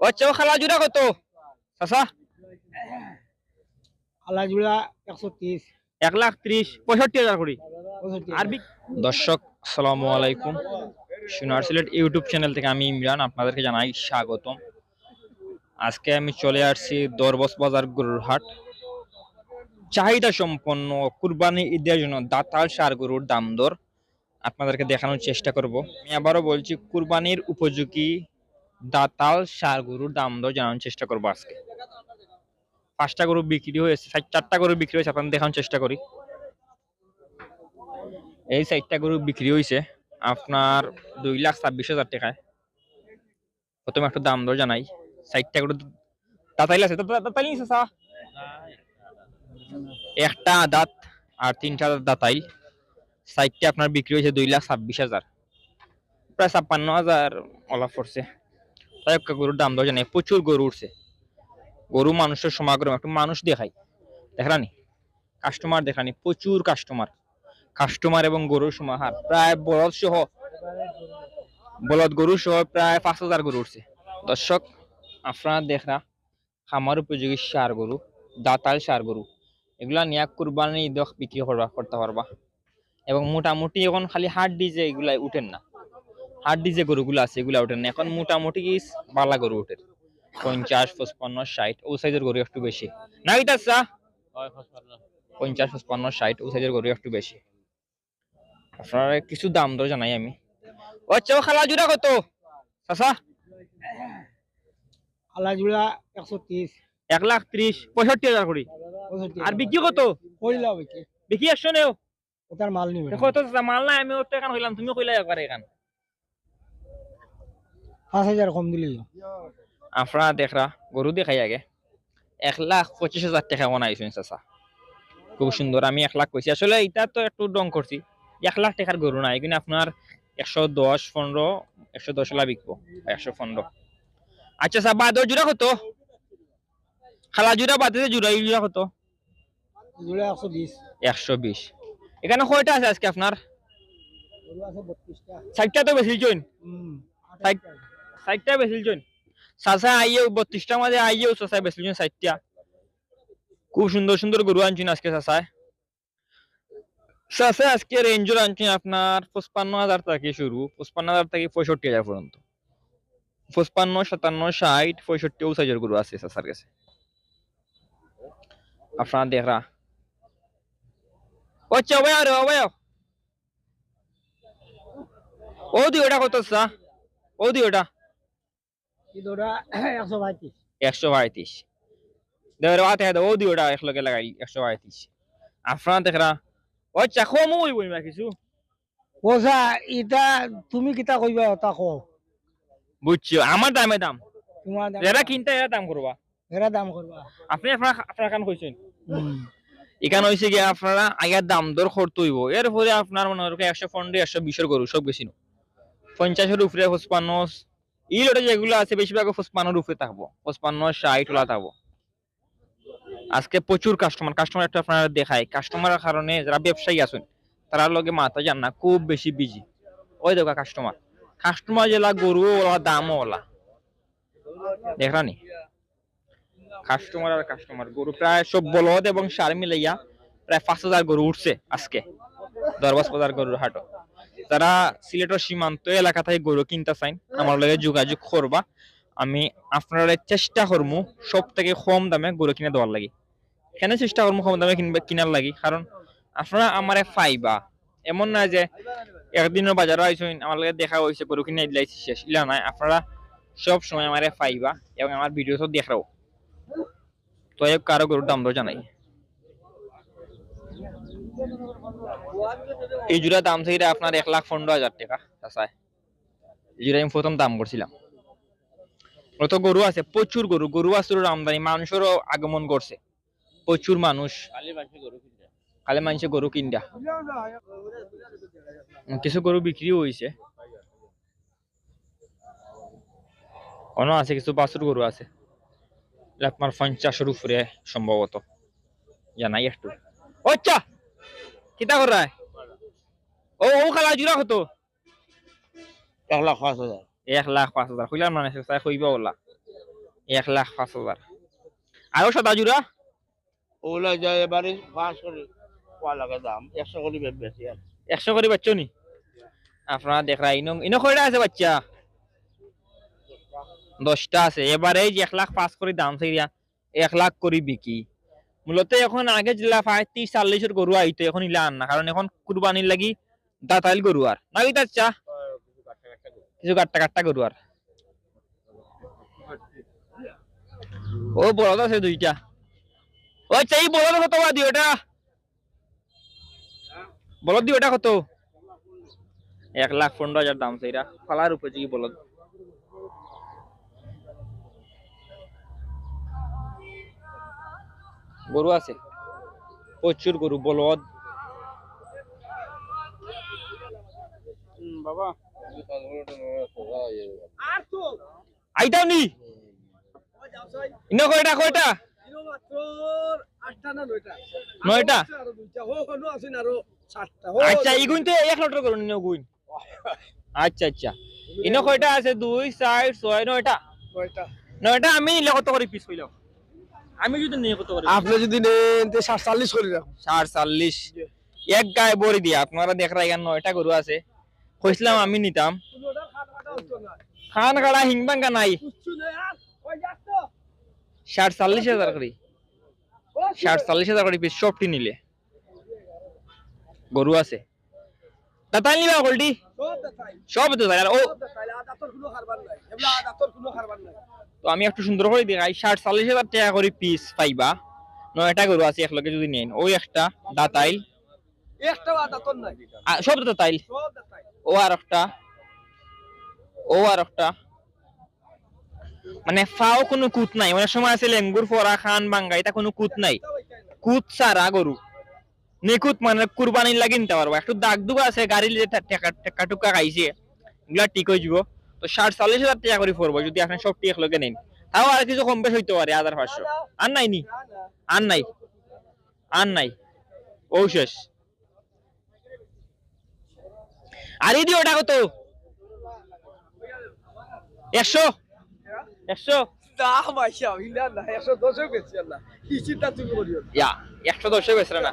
ও আচ্ছা ও খালা জুড়া কত? চাচা? আলাজুড়া একশো তিরিশ। এক লাখ ত্রিশ পঁয়ষট্টি হাজার করি। দর্শক আসসালামু আলাইকুম। সোনার সিলেট ইউটিউব চ্যানেল থেকে আমি ইমরান আপনাদেরকে জানাই স্বাগতম। আজকে আমি চলে আসছি দরবস বাজার গরুর হাট। চাহিদা সম্পন্ন কুরবানি ঈদের জন্য দাতাল সার গরুর দাম দর আপনাদেরকে দেখানোর চেষ্টা করব। আমি আবারও বলছি কুরবানির উপযোগী দাতাল সার গরুর দাম দর জানানোর চেষ্টা করব আজকে। পাঁচটা গরু বিক্রি হয়েছে চারটা গরু বিক্রি হয়েছে, আপনাদের দেখানোর চেষ্টা করি। এই চারটা গরু বিক্রি হয়েছে আপনার দুই লাখ ছাব্বিশ হাজার টাকায়। প্রথমে একটু দাম দর জানাই। চারটা গরু তাতাইল আছে তাতাইল নিছে চা? একটা দাঁত আর তিনটা দাঁতাইল। সাইডটা আপনার বিক্রি হয়েছে দুই লাখ ছাব্বিশ হাজার। প্রায় ছাপ্পান্ন হাজার অলাভ পড়ছে। একটা গরুর দাম দর জানাই প্রচুর গরু উঠছে। গরু মানুষের সমাগম, একটু মানুষ দেখাই। দেখলানি কাস্টমার দেখানি প্রচুর কাস্টমার কাস্টমার এবং গরুর সমাহার। প্রায় বলদ সহ, বলদ গরু সহ প্রায় পাঁচ হাজার গরু উঠছে। দর্শক, আপনারা দেখরা, খামার উপযোগী সার গরু, দাতাল সার গরু। এগুলা নিয়ে কুরবানি ঈদ বিক্রি করবা, করতে পারবা। এবং মোটামুটি এখন খালি হাট ডিজে এগুলাই উঠেন না। হাট ডিজে গরুগুলো আছে এগুলা উঠেন না। এখন মোটামুটি বালা গরু উঠে পঞ্চাশ পঁচপান্ন ষাট ও সাইজের গরু একটু বেশি। না এটা চা পঞ্চাশ পঁচপান্ন ষাট ও সাইজের গরু একটু বেশি। আপনার কিছু দাম দর জানাই আমি। ও আচ্ছা খালা জুড়া কত? চাচা? আলাজুড়া একশো তিরিশ এক লাখ ত্রিশ পঁয়ষট্টি হাজার করি। আর বিক্রি কত? বিক্রি একশো নেও? ওটার মাল নিবে দেখো তো মাল নাই আমি তো এখান হইলাম তুমি কইলা একবার এখান। পাঁচ হাজার কম দিলেই আপনারা দেখরা গরু দেখাই আগে। এক লাখ পঁচিশ হাজার টাকা বানাইছেন চাচা খুব সুন্দর আমি এক লাখ কইছি আসলে এটা তো একটু ডং করছি এক লাখ টাকার গরু না এখানে আপনার একশো দশ পনেরো একশো দশ লাখ বিকবো। একশো পনেরো আচ্ছা স্যার বাদর জুড়া কত? খালা জুড়া বাদে জুড়া জুড়া কত? জুড়ে একশো বিশ। একশো বিশ। এখানে কয়টা আছে আজকে আপনার ষাটটা তো বেশি হুম ষাট ষাটটা বেশি জৈন। চাচা আইয়েও বত্রিশটার মাঝে আইয়েও চাচা বেশি জন ষাটটা খুব সুন্দর সুন্দর গরু আনছেন আজকে চাচায় চাচা, আজকে রেঞ্জর আনছেন আপনার পঁচপান্ন হাজার থেকে শুরু পঁচপান্ন হাজার থেকে পঁয়ষট্টি হাজার পর্যন্ত পঁচপান্ন, সাতান্ন ষাট পঁয়ষট্টি ও সাইজের গরু আছে চাচার কাছে। আপনার দেখরা ও চবে আরে ভাই ও দি ওটা কত চা ও দি ওটা একশো পঁয়ত্রিশ। একশো পঁয়ত্রিশ। দেবের বাতে ও দি ওটা লাগাই একশো পঁয়ত্রিশ। আপনার দেখরা ও চাখো মই কিছু? তুমি কিতা কইবা ওটা কও। বুঝছি আমার দামে দাম। তোমার দাম এরা কিনতে এরা দাম করবা এরা দাম করবা আপনি আপনার আপনার কান কইছেন হুম এখানে হয়েছে গিয়ে আপনারা আগের দাম দর করতে হইব। এরপরে আপনার মনে হয় একশো পনেরো একশো বিশের গরু সব বেশি নো। পঞ্চাশের উপরে পঁচপান্ন ই লটে যেগুলো আছে, বেশিরভাগ পঁচপান্নর উপরে থাকব। পঁচপান্ন ষাট ওলা থাকব। আজকে প্রচুর কাস্টমার কাস্টমার একটা আপনারা দেখায়। কাস্টমারের কারণে যারা ব্যবসায়ী আছেন, তারা লগে মাথা যান না, খুব বেশি বিজি ওই দেখা কাস্টমার কাস্টমার যেলা গরু ওলা দামও ওলা দেখরানি কাস্টমার আর কাস্টমার গরু প্রায় সব বলদ এবং সার মিলাইয়া প্রায় পাঁচ হাজার গরু উঠছে আজকে। দরবাস বাজার গরুর হাটও যারা সিলেটের সীমান্ত এলাকা থেকে গরু কিনতে চান আমার লগে যোগাযোগ করবা। আমি আপনারা চেষ্টা করব সব থেকে কম দামে গরু কিনে দেওয়ার লাগে। কেন চেষ্টা করব কম দামে কিনবে কিনার লাগি? কারণ আপনারা আমারে ফাইবা এমন না যে একদিনের বাজারে আইসেন আমার লগে দেখা হয়েছে গরু কিনে দিলাইছি, শেষ। ইলা নাই, আপনারা সব সময় আমারে ফাইবা এবং আমার ভিডিও তো দেখাও। তো কারও গরুর দাম দর জানাই। এই জোড়া দাম থেকে আপনার এক লাখ পনেরো হাজার টাকা চাচায় এই জোড়া আমি প্রথম দাম করছিলাম। অত গরু আছে, প্রচুর গরু গরু আসুর আমদানি, মানুষেরও আগমন করছে। প্রচুর মানুষ। খালি মানুষে গরু কিনডা। কিছু গরু বিক্রিও হয়েছে অন্য আছে, কিছু বাছুর গরু আছে। আপনার পঞ্চাশের উপরে সম্ভবত। জানাই একটু। আচ্ছা কিতা কর রায় ও ও খালা জুড়া কত এক লাখ পাঁচ হাজার এক লাখ পাঁচ হাজার কইলাম না নেক্সট কইবা ওলা। এক লাখ পাঁচ হাজার আরও সাদা ওগুলা যায় এবারে পাঁচ করে কোয়া লাগে দাম। একশো করে বেশি আর একশো করে বাচ্চা নি? আপনারা দেখ রা ইনো ইনো কয়টা আছে বাচ্চা? দশটা আছে। এবারে এই যে এক লাখ পাঁচ করে দাম চাইয়া এক লাখ করে বিকি। মূলত এখন আগে যেটা পঁয়ত্রিশ চাল্লিশের গরু আইতো, এখন ইলা আন না। কারণ এখন কুরবানির লাগি দাতাইল গরু আর না কি চা কিছু কাট্টা কাট্টা গরু আর ও বড় আছে দুইটা। ও এই বড় কত দিও এটা? বলদ দিও এটা কত? এক লাখ পনেরো হাজার দাম সেইটা ফালার উপযোগী বলদ। গরু আছে? প্রচুর গরু বলদ। বাবা। আইতাও নি ইনো কয়টা কয়টা? নয়টা? আচ্ছা ইগুন তো এক লটর করুন গুইন আচ্ছা আচ্ছা। ইনো কয়টা আছে? দুই চার ছয় নয়টা? নয়টা। আমি নিলে কত করে পিস হইল আমি যদি নিয়ে কত করে আপনি যদি নেন তে সাতচল্লিশ করে রাখুন ষাট চল্লিশ। এক গায়ে বড়ি দিয়ে আপনারা দেখ রা এখানে নয়টা গরু আছে। কইছিলাম আমি নিতাম। খান কাড়া হিংবাঙ্গা নাই। ষাট চল্লিশ হাজার করে। ষাট চল্লিশ হাজার করে পিস সবটি নিলে। গরু আছে। দাতাল নিবা সব তো তাই আর ও তো আমি একটু সুন্দর করে দেখাই ষাট চল্লিশ হাজার টাকা করে পিস পাইবা। নয়টা গরু আছে এক লগে যদি নেন। ওই একটা দাতাইল। সব দাতাইল। ও আর একটা। ও আর একটা। মানে ফাও কোনো কুত নাই। অনেক সময় আছে লেঙ্গুর ফরা খান বাঙ্গা এটা কোনো কুত নাই। কুত সারা গরু। নিকুত মানে কুরবানির লাগি নিতে পারব। একটু দাগ দুগ আছে টেকা টেকা টুকা খাইছে এগুলা ঠিক হয়ে যাব। তো ষাট চল্লিশ হাজার টাকা করে পড়ব যদি আপনি সব লগে নেন। তাও আর কিছু কম বেশ হইতে পারে হাজার পাঁচশো। আর নাই নি? আর নাই। আর নাই। ও শেষ। আর এই ওটা কত? একশো? একশো? একশো দশে বেসরে না।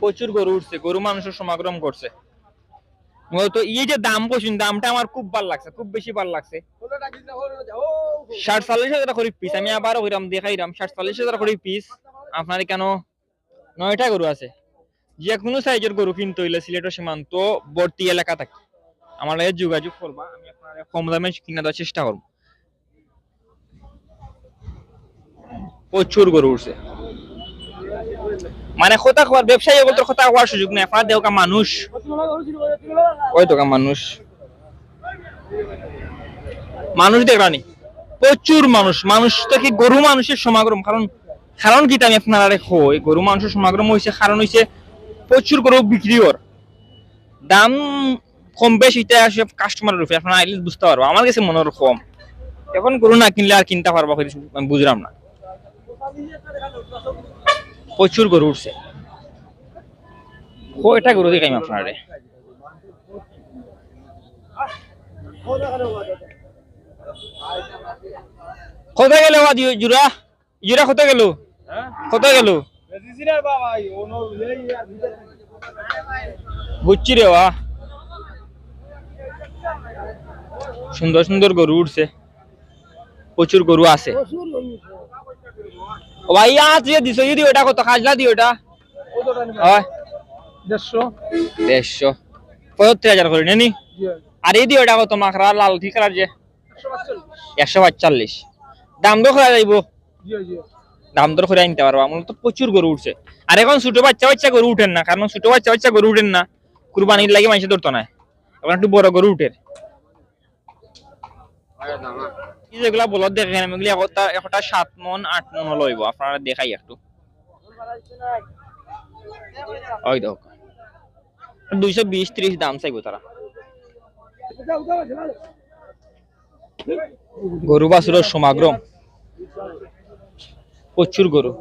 প্রচুর গরু উঠছে গরু মানুষের সমাগম করছে। মূলত এই যে দাম কইছেন দামটা আমার খুব ভালো লাগছে, খুব বেশি ভালো লাগছে। ষাট চল্লিশ হাজার করে পিস আমি আবারও ওইরাম দেখাইরাম ষাট চল্লিশ হাজার করে পিস আপনার কেন? নয়টা গরু আছে। যে কোনো সাইজের গরু কিনতে হইলে সিলেটের সীমান্ত বর্তি এলাকা থাকে। আমার লাগে যোগাযোগ করবা, আমি কম দামে কিনা দেওয়ার চেষ্টা করব। প্রচুর গরু উঠছে। মানে কথা খোয়ার, ব্যবসায়ী এগুলো কথা হওয়ার সুযোগ নেই। আপনার দেহকা মানুষ। ওই তো মানুষ। মানুষ দেখরানি প্রচুর মানুষ। মানুষ তো কি গরু মানুষের সমাগম? কারণ কারণ কি আমি আপনারা কই? গরু মানুষের সমাগম হয়েছে কারণ হয়েছে প্রচুর গরু বিক্রি ওর দাম কম বেশ, এটা সব কাস্টমারের উপরে। আপনারা আইলে বুঝতে পারব। আমার কাছে মনে কম এখন গরু না কিনলে আর কিনতে পারব বুঝলাম না। প্রচুর গরু উঠছে। কয়টা গরু দেখাই আপনারে? কোথায় গেল জুরা জুরা কোথায় গেল? কোথায় গেল? বুঝছি রে বা সুন্দর সুন্দর গরু উঠছে। প্রচুর গরু আছে। ভাই আজ দিয়ে দিছো যদি ওটা কত? খাজলা দিও ওটা হয়। দেড়শো। দেড়শো। পঁয়ত্রিশ হাজার করে নেনি? আর এই দিয়ে ওটা কত মাখরা লাল ঠিক আর যে? একশো পাঁচচল্লিশ। দাম দর করা যাইব? দাম দর করে আনতে পারবা মূলত প্রচুর গরু উঠছে। আর এখন ছোট বাচ্চা বাচ্চা গরু উঠেন না কারণ ছোট বাচ্চা বাচ্চা গরু উঠেন না। কুরবানির লাগে মানুষের ধরতো না। এখন একটু বড় গরু উঠে এই যেগুলা বলদ দেখেন এগুলি একটা একটা সাত মন আট মন লইব আপনারা দেখাই একটু ওই দেখো দুইশো বিশ ত্রিশ দাম চাইব তারা গরু বাছুরের সমাগ্রম প্রচুর গরু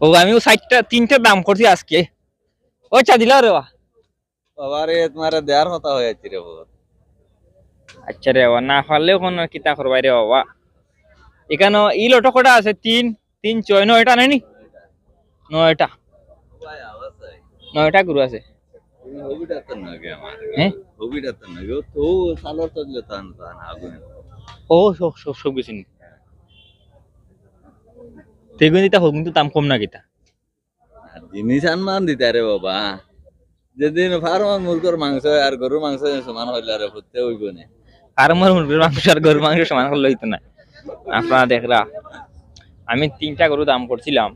ও আমিও ষাটটা তিনটে দাম করছি আজকে। ও চা দিলা রে বাবা বাবারে তোমার দেয়ার কথা হয়েছে রে বহুত আচ্ছা রে বাবা, না পারলেও কোন কিতা করবাই রে বাবা। এখানে ই লটো কটা আছে? তিন তিন, ছয়, নয়টা নাইনি নয়টা। নয়টা গরু আছে। ও দাম কম না কিতা। জিনিস আনমান দিতে রে বাবা। যেদিন ফার্মার মুরগর মাংস আর গরুর মাংস সমান হইলে আর হতে হইব না? আর আমার মুরগির মাংস আর গরুর মাংস সমান করলে হইতো না আপনারা দেখরা আমি তিনটা গরু দাম করছিলাম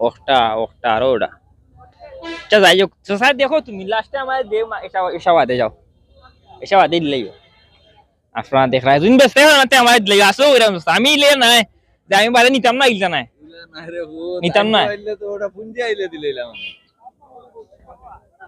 একটা একটা আর ওটা আচ্ছা যাই হোক তো স্যার দেখো তুমি। লাস্টে আমার দেও এসা এসা বাদে যাও এসা বাদে দিলেই আপনারা দেখরা তুমি ব্যস্ত আমার দিলে আসো এরকম আমি ইলে নাই। যে আমি বাদে নিতাম না ইলতা নাই? না রে ও নিতাম না। হইলে তো ওটা পুঞ্জি আইলে দিলাম পুঞ্জি আইলে দিলাম এ তুফাল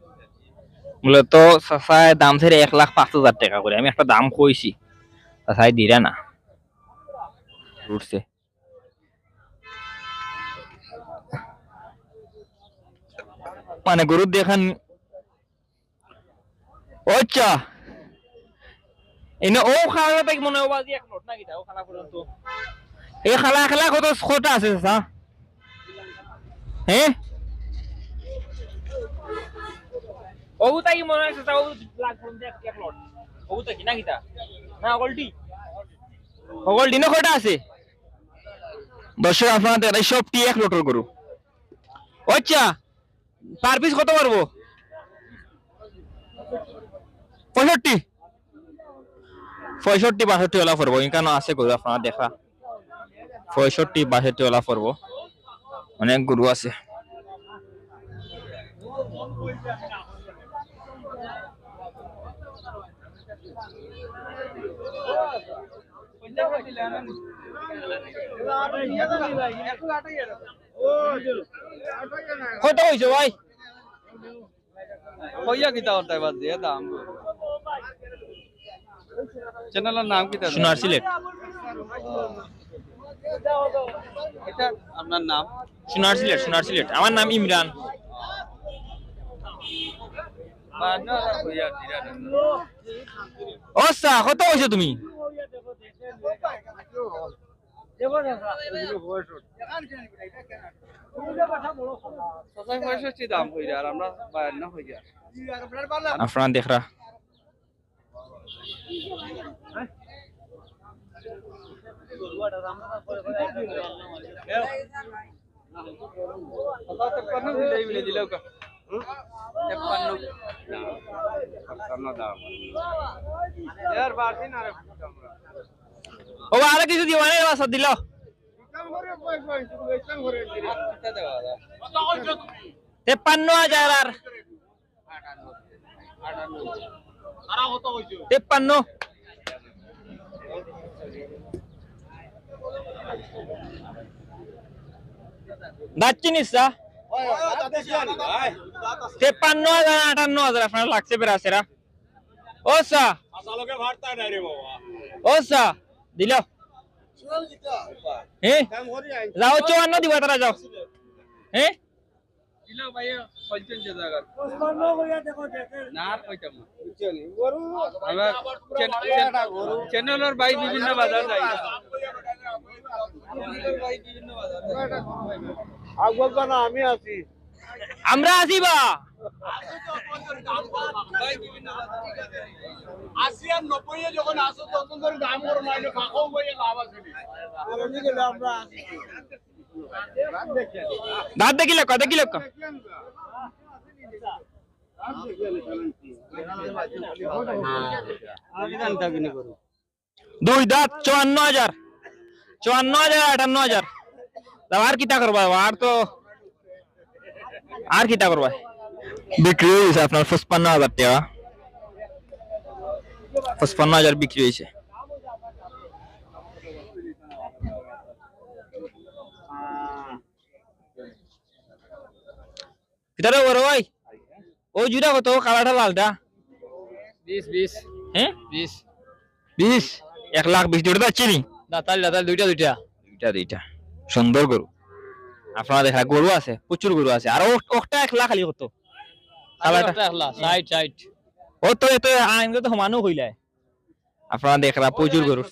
মূলত চাচায় দাম ছেড়ে এক লাখ পাঁচ হাজার টাকা করে। আমি একটা দাম কইছি চাচাই দিরা না। মানে গরুর দেখান আচ্ছা। এনে ও খালা তাই মনে হয় বাজি এক না ও খালা পর্যন্ত এই খালা খালা, কত আছে চাচা? হ্যাঁ মনে কি না কিটা না, অগলটি? না আছে? দর্শক আপনাদের এই সবটি এক লোটর গরু আচ্ছা পার পিস কত পারব? পঁয়ষট্টি। পঁয়ষট্টি, বাষট্টি ওলা পড়ব। ইনকানো আছে গরু, আপনারা দেখা। পঁয়ষট্টি, বাষট্টি ওলা পড়ব। অনেক গরু আছে। কত হয়েছে ভাই? কইয়া কিতা করতে বাদ দিয়ে দাম চ্যানেলের নাম কিতা সোনার সিলেট। এটা আপনার নাম? সোনার সিলেট সোনার সিলেট। আমার নাম ইমরান। ও কত হয়েছে তুমি ছশো পঁয়ষট্টি দাম কইরা আর আমরা বায়ান্ন হইয়া আপনারা দেখরা তেপ্পান্ন দিলেই বলে দিলেও কা তেপ্পান্ন দাম ইয়ার বাড়তি না আমরা ও আরও কিছু দিবা না বাসা দিল। তেপ্পান্ন হাজার আর। তেপ্পান্ন। তেপ্পান্ন হাজার আটান্ন হাজার আপনার লাগছে বেড়াছেরা ও সা। ও সা। দিল। হ্যাঁ যাও চুয়ান্ন দিব তারা যাও। হ্যাঁ চ্যানেলের ভাই বিভিন্ন বাজার যাই। আমি আছি। আমরা আসিবা ভাই বিভিন্ন বাজার যাই। আশি আর নব্বই যখন আসো তখন ধরে দাম করো না কাকাও বইয়ে লাভ আছে আমরা দাঁত দেখিলে কত দেখিলে ক দুই দাঁত চুয়ান্ন হাজার চুয়ান্ন হাজার আটান্ন হাজার তাও আর কিতা করবা আর তো আর কিটা করবা? বিক্রি হয়েছে আপনার পঁচপান্ন হাজার টাকা। পঁচপান্ন হাজার বিক্রি হয়েছে। কিটারে বড় ভাই ওই হ্যাঁ? বিশ বিশ। এক লাখ বিশ দুটো চিনি দাঁতাল দাঁতাল দুইটা দুইটা। দুইটা দুইটা। সুন্দর গরু। আপনারা দেখা গরু আছে প্রচুর গরু আছে। আর ও- ওটা এক লাখ খালি কত কালারটা সাইড সাইড ও তো এত আইন তো সমানও হইলাই আপনারা দেখরা প্রচুর গরু।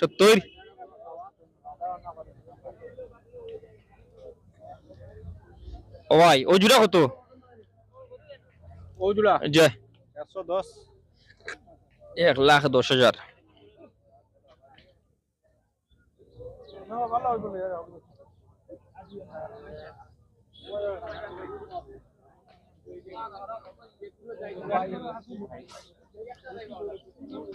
সত্তর। ও ভাই ও জুড়া কত? জয়। একশো দশ। এক লাখ দশ হাজার। ভালো হইব